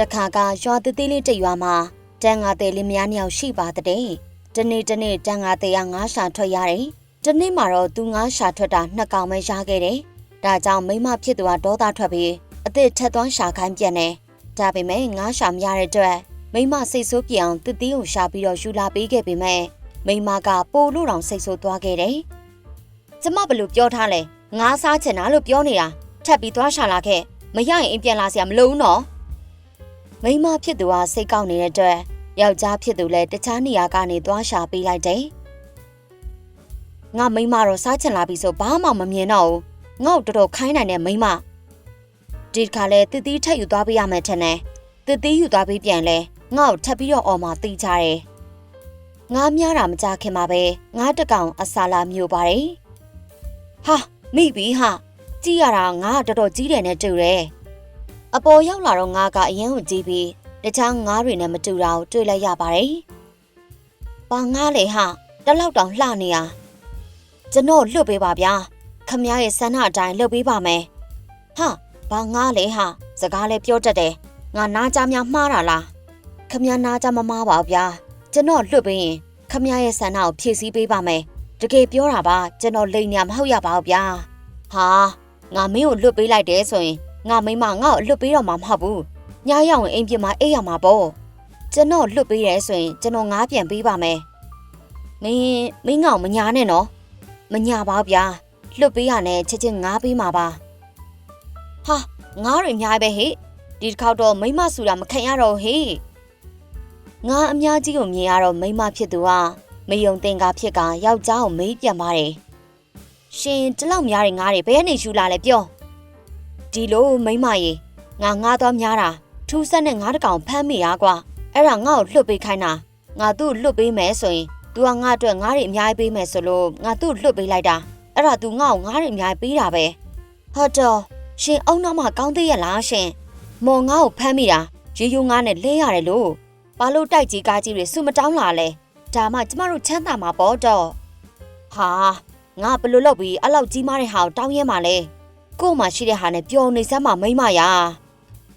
တခါကရွာတသေးလေးတစ်ရွာမှာတန်ငါသေးလေးမယားနှစ်ယောက်ရှိပါတဲ့။တနေ့တနေ့တန်ငါသေးကငါးရှာထွက်ရတယ်။တနေ့မှာတော့သူငါးရှာထွက်တာနှစ်ကောင်ပဲရခဲ့တယ်။ဒါကြောင့်မိမဖြစ်သူကဒေါသထွက်ပြီးအစ်စ်ထက်သွန်းရှာခိုင်းပြန်တယ်။ဒါပေမဲ့ငါးရှာမရတဲ့အတွက်မိမစိတ်ဆိုးပြအောင်တတိကိုရှာပြီးတော့ယူလာပေးခဲ့ပေမဲ့မိမကပိုလို့တောင်စိတ်ဆိုးသွားခဲ့တယ်။ကျမဘယ်လိုပြောထားလဲ။ငါးစားချင်တာလို့ပြောနေတာ။ထပ်ပြီးသွားရှာလာခဲ့။မရရင်အိမ်ပြန်လာစရာမလိုဘူးနော်။ မိမဖြစ်သူကစိတ်ကောက်နေတဲ့အတွက်ယောက်ျားဖြစ်သူလည်းတခြားနေရာကနေသွားရှာပေးလိုက်တယ်။ငါမိမတော့စားချင်လာပြီဆိုဘာမှမမြင်တော့ဘူး။ငါ့ကိုတော်တော်ခိုင်းနိုင်တဲ့မိမ။ဒီတစ်ခါလဲတတိထက်ယူသွားပေးရမယ်ထင်တယ်။တတိယူသွားပေးပြန်လဲငါ့ကိုထပ်ပြီးတော့အော်မှတီးကြတယ်။ငါများတာမကြခင်မှာပဲငါတကောင်အစာလာမျိုးပါတယ်။ဟာမိပြီဟာကြည့်ရတာငါတော်တော်ကြီးတယ်နဲ့တူတယ်။ အပေါ်ရောက်လာတော့ငါကအရင်ကိုကြည့်ပြီးတခြားငါးတွေနဲ့မတူတာကိုတွေ့လိုက်ရပါတယ်။ဘာငါလဲဟာတလောက်တောင်လှနေရ။ကျွန်တော်လွတ်ပေးပါဗျာ။ခမရရဲ့ဆန္ဒအတိုင်းလွတ်ပေးပါမယ်။ဟာဘာငါလဲဟာစကားလည်းပြောတတ်တယ်။ငါနားကြများမှားတာလား။ခမရနားကြမမှားပါဘူးဗျာ။ကျွန်တော်လွတ်ပေးရင်ခမရရဲ့ဆန္ဒကိုဖြည့်ဆည်းပေးပါမယ်။တကယ်ပြောတာပါကျွန်တော်လိန်ညာမဟုတ်ရပါဘူးဗျာ။ဟာငါမင်းကိုလွတ်ပေးလိုက်တယ်ဆိုရင် ငါမိမငါ့ကိုလွတ်ပေးတော့မှာမဟုတ်ဘူး။ညရောက်ရင်အိမ်ပြမှာအိပ်ရမှာပေါ့။ကျွန်တော်လွတ်ပေးရဲဆိုရင်ကျွန်တော်ငါးပြန်ပေးပါမယ်။မင်းမင်းငေါ့မညာနဲ့နော်။မညာပါဘူးဗျာ။လွတ်ပေးရနဲ့ချက်ချင်းငါးပေးမှာပါ။ဟာငါးတွေအများပဲဟဲ့။ဒီတစ်ခေါက်တော့မိမဆူတာမခံရတော့ဟဲ့။ငါအများကြီးကိုမြင်ရတော့မိမဖြစ်သူကမယုံတင်ကားဖြစ်ကယောက်ျားကိုမေးပြန်ပါတယ်။ရှင်ဒီလောက်များတဲ့ငါးတွေဘယ်ကနေယူလာလဲပြော။ ဒီလိုမိမရေငါငါးသွားများတာထူးဆန်းတဲ့ငါးတကောင်ဖမ်းမိရကွာအဲ့ဒါငါ့ကိုလွတ်ပေးခိုင်းတာငါသူ့လွတ်ပေးမယ်ဆိုရင် तू ကငါ့အတွက်ငါးတွေအများကြီးပေးမယ်ဆိုလို့ငါသူ့လွတ်ပေးလိုက်တာအဲ့ဒါ तू ငါ့ကိုငါးတွေအများကြီးပေးတာပဲဟုတ်တော့ရှင်အုံနောက်မှကောင်းသေးရလားရှင်မော်ငါ့ကိုဖမ်းမိတာရေယိုငါးနဲ့လဲရတယ်လို့ဘာလို့တိုက်ကြီးကားကြီးတွေစုမတောင်းလာလဲဒါမှကျမတို့ချမ်းသာမှာပေါ့တော့ဟာငါဘယ်လိုလုပ်ပြီးအဲ့လောက်ကြီးမားတဲ့ဟာကိုတောင်းရဲမှာလဲ ကို့မှာရှိတဲ့ဟာနဲ့ပျော်နေစမ်းမှာမိမ့်မရာ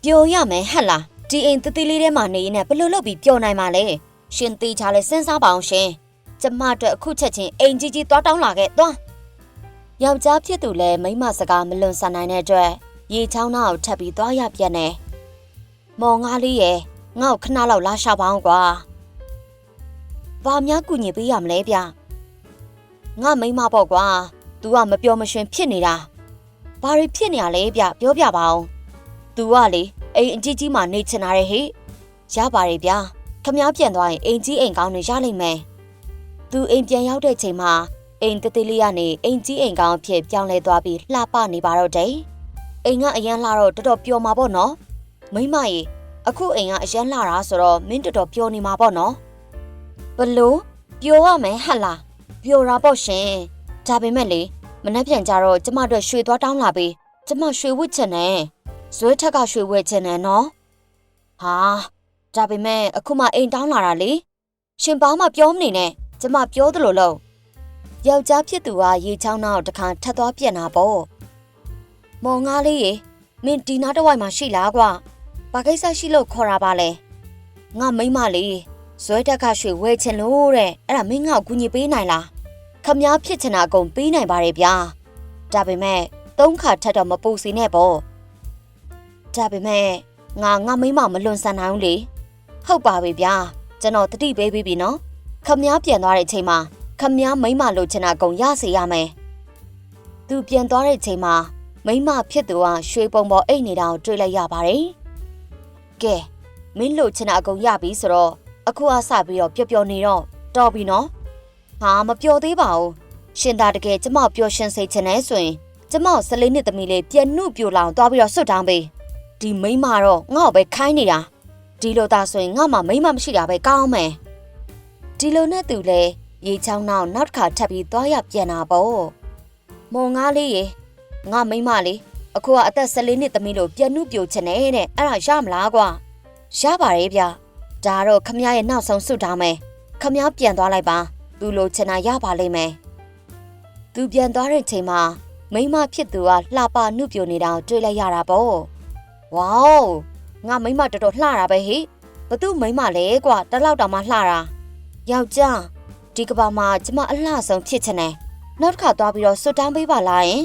ပျော်ရမယ်ဟတ်လားဒီအိမ်တတိလေးထဲမှာနေရင်လည်းဘယ်လိုလုပ်ပြီးပျော်နိုင်မှာလဲရှင်သေးချာလဲစဉ်းစားပါအောင်ရှင်ကျမအတွက်အခုချက်ချင်းအိမ်ကြီးကြီးသွားတောင်းလာခဲ့သွားယောက်ျားဖြစ်သူလည်းမိန်းမစကားမလွန်ဆန်နိုင်တဲ့အတွက်ရေချောင်းသားကိုထပ်ပြီးသွားရပြက်နေမော်ငါလေးရဲ့ငါ့ကိုခဏလောက်လာရှာပါအောင်ကွာဘာများကူညီပေးရမလဲဗျငါမိန်းမပေါ့ကွာ तू ကမပြောမရှင်ဖြစ်နေတာ ဘာတွေဖြစ်နေရလဲဗျပြောပြပါအောင် तू ကလေအိမ်အကြီးကြီးမှနေချင်တာရဲ့ဟိရပါတယ်ဗျာခမားပြန်သွားရင်အိမ်ကြီးအိမ်ကောင်းတွေရလိမ့်မယ်သူအိမ်ပြန်ရောက်တဲ့ချိန်မှာအိမ်တသေးလေးကနေအိမ်ကြီးအိမ်ကောင်းအဖြစ်ပြောင်းလဲသွားပြီးလှပနေပါတော့တယ်အိမ်ကအရန်လှတော့တော်တော်ပျော်မှာပေါ့နော်မိမကြီးအခုအိမ်ကအရန်လှတာဆိုတော့မင်းတော်တော်ပျော်နေမှာပေါ့နော်ဘလို့ပျော်ရမယ်ဟတ်လားပျော်တာပေါ့ရှင်ဒါပေမဲ့လေ မနှက်ပြန်ကြတော့ကျမတို့ရွှေသွားတောင်းလာပြီးကျမရွှေဝစ်ချင်တယ်ဇွဲထက်ကရွှေဝဲချင်တယ်နော်ဟာဒါပေမဲ့အခုမှအိမ်တောင်းလာတာလေရှင်ဘာမှပြောမနေနဲ့ကျမပြောသလိုလို့ယောက်ျားဖြစ်သူကရေချောင်းနောက်တစ်ခါထပ်သွားပြန်တာပေါ့မော်ငါလေးရေမင်းဒီနားတစ်ဝိုက်မှာရှိလားကွာဘာကိစ္စရှိလို့ခေါ်တာပါလဲငါမိမလေးဇွဲတက်ကရွှေဝဲချင်လို့တဲ့အဲ့ဒါမင်းငါ့ကိုကူညီပေးနိုင်လား ခမားဖြစ်ချင်တာအကုန်ပေးနိုင်ပါတယ်ဗျာဒါပေမဲ့သုံးခါထပ်တော့မပူစီနဲ့ပေါ့ဒါပေမဲ့ငါငါမိမမလွန်ဆန်နိုင်ဘူးလေဟုတ်ပါပြီဗျာကျွန်တော်တတိပေးပြီးပြီနော်ခမည်းပြန်သွားတဲ့အချိန်မှာခမည်းမိမလိုချင်တာကုန်ရစေရမယ်သူပြန်သွားတဲ့ချိန်မှာမိမဖြစ်သူကရွှေပုံပေါ်အိတ်နေတာကိုတွေ့လိုက်ရပါတယ်ကဲမင်းလိုချင်တာအကုန်ရပြီဆိုတော့အခုအစပြီးတော့ပျော်ပျော်နေတော့တော်ပြီနော် ဟာမပျော်သေးပါဘူးရှင်သာတကယ်ကျမပျော်ရှင်စေချင်တယ်ဆိုရင်ကျမဆလေးနှစ်သမီးလေးပြန်နှုတ်ပြိုလောင်သွားပြီးတော့ဆွတ်တောင်းပေးဒီမိန်းမတော့ငါ့ကိုပဲခိုင်းနေတာဒီလိုသာဆိုရင်ငါမှမိန်းမမရှိတာပဲကောင်းမယ်ဒီလိုနဲ့သူလဲရေချောင်းနောက်နောက်တစ်ခါထပ်ပြီးသွားရပြန်တာပေါ့မုံငါလေးရေငါမိန်းမလေးအခုကအသက်14နှစ်သမီးလို့ပြန်နှုတ်ပြိုချင်တယ်တဲ့အဲ့ဒါရမလားကွာရပါတယ်ဗျဒါတော့ခမရရဲ့နောက်ဆုံးစွတ်ထားမယ်ခမရပြန်သွားလိုက်ပါ သူလိုချင်တာရပါလိမ့်မယ်သူပြန်သွားတဲ့ချိန်မှာမိန်းမဖြစ်သူကလှပနှုတ်ပြိုနေတာကိုတွေ့လိုက်ရတာပေါ့ဝေါငါမိမတော်တော်လှတာပဲဟိဘသူမိမလဲကွာတလောက်တောင်မှလှတာယောက်ျားဒီကဘာမှာကျမအလှဆုံးဖြစ်ချင်တယ်နောက်တစ်ခါသွားပြီးတော့ဆွတ်တောင်းပေးပါလားယင်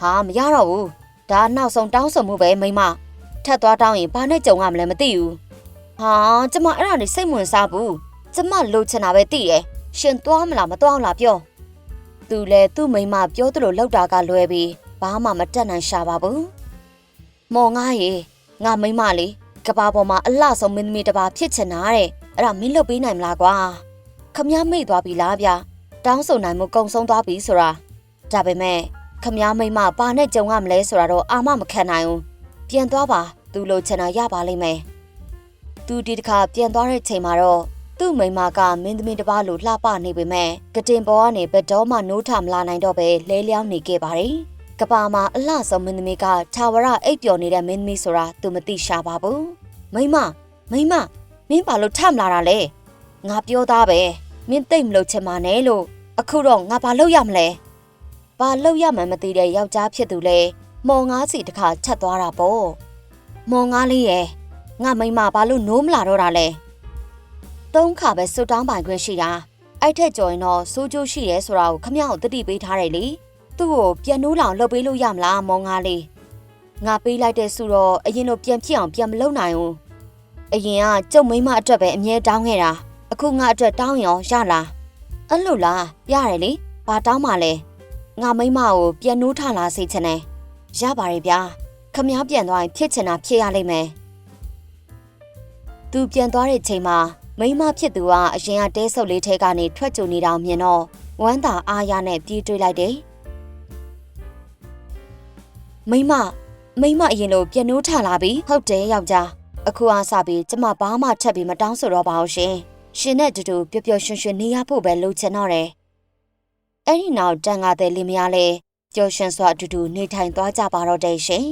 ဟာမရတော့ဘူးဒါနောက်ဆုံးတောင်းဆိုမှုပဲမိမထက်သွားတောင်းရင်ဘာနဲ့ကြုံရမလဲမသိဘူးဟာကျမအဲ့ဒါနေစိတ်ဝင်စားဘူးကျမလိုချင်တာပဲသိတယ် ရှင်သွားမလားမသွားလားပြောသူလဲသူ့မိမပြောသလိုလောက်တာကလွဲပြီးဘာမှမတက်နိုင်ရှာပါဘူးမော်ငါရေငါမိမလေးကဘာပေါ်မှာအလှဆုံးမင်းသမီးတစ်ပါးဖြစ်ချင်တာတဲ့အဲ့ဒါမင်းလုပ်ပေးနိုင်မလားကွာခမည်းမိတ်သွားပြီလားဗျာတောင်းဆိုနိုင်မှုကုံဆုံးသွားပြီဆိုတာဒါပေမဲ့ခမည်းမိမပါနဲ့ကြုံရမလဲဆိုတာတော့အာမမခံနိုင်ဘူးပြန်သွားပါသူလိုချင်တာရပါလိမ့်မယ်သူဒီတစ်ခါပြန်သွားတဲ့ချိန်မှာတော့ သူ့မိမကမင်းသမီးတစ်ပါးလိုလှပနေပေမဲ့ကတင်ပေါ်ကနေဘက်တော်မှနိုးထမလာနိုင်တော့ပဲလဲလျောင်းနေခဲ့ပါတယ်ကပါမှာအလှဆုံးမင်းသမီးကခြာဝရအိပ်ပျော်နေတဲ့မင်းသမီးဆိုတာသူမသိရှာပါဘူးမိမမိမမင်းဘာလို့ထမလာတာလဲငါပြောသားပဲမင်းတိတ်မလို့ချင်ပါနဲ့လို့အခုတော့ငါဘာလုပ်ရမလဲဘာလုပ်ရမှန်းမသိတဲ့ယောက်ျားဖြစ်သူလဲမော်ငါးစီတစ်ခါချက်သွားတာပေါ့မော်ငါးလေးရဲ့ငါမိမဘာလို့နိုးမလာတော့တာလဲ သုံးခါပဲစွတ်တောင်းပိုင်ခွင့်ရှိတာအဲ့ထက်ကြော်ရင်တော့စိုးကျိုးရှိရဲဆိုတာကိုခမရကိုတတိပေးထားတယ်လေသူ့ကိုပြန်နိုးလောင်လုပ်ပေးလို့ရမလားမော်ငါးလေးငါပေးလိုက်တဲ့စုတော့အရင်တော့ပြန်ဖြစ်အောင်ပြန်မလုပ်နိုင်ဘူးအရင်ကကျုပ်မိမအတွက်ပဲအမြဲတောင်းခဲ့တာအခုငါအတွက်တောင်းရောရလားအဲ့လိုလားရတယ်လေဘာတောင်းမှလဲငါမိမကိုပြန်နိုးထလာစေချင်တယ်ရပါတယ်ဗျာခမည်းပြန်သွားရင်ဖြစ်ချင်တာဖြစ်ရလိမ့်မယ်သူပြန်သွားတဲ့ချိန်မှာ မိမဖြစ်သူကအရင်ကတဲဆုပ်လေးထဲကနေထွက်ကြုံနေတာကိုမြင်တော့ဝမ်းသာအားရနဲ့ပြေးတွေးလိုက်တယ်မိမမိမအရင်လိုပြန်နိုးထလာပြီဟုတ်တယ်ယောက်ျားအခုအားစပြီးကျမဘာမှထပ်ပြီးမတောင်းဆိုတော့ပါဘူးရှင်ရှင်နဲ့တူတူပျော်ပျော်ရွှင်ရွှင်နေရဖို့ပဲလိုချင်တော့တယ်အဲ့ဒီနောက်တန်ငါတဲ့လင်မယားလဲပျော်ရွှင်စွာအတူတူနေထိုင်သွားကြပါတော့တယ်ရှင်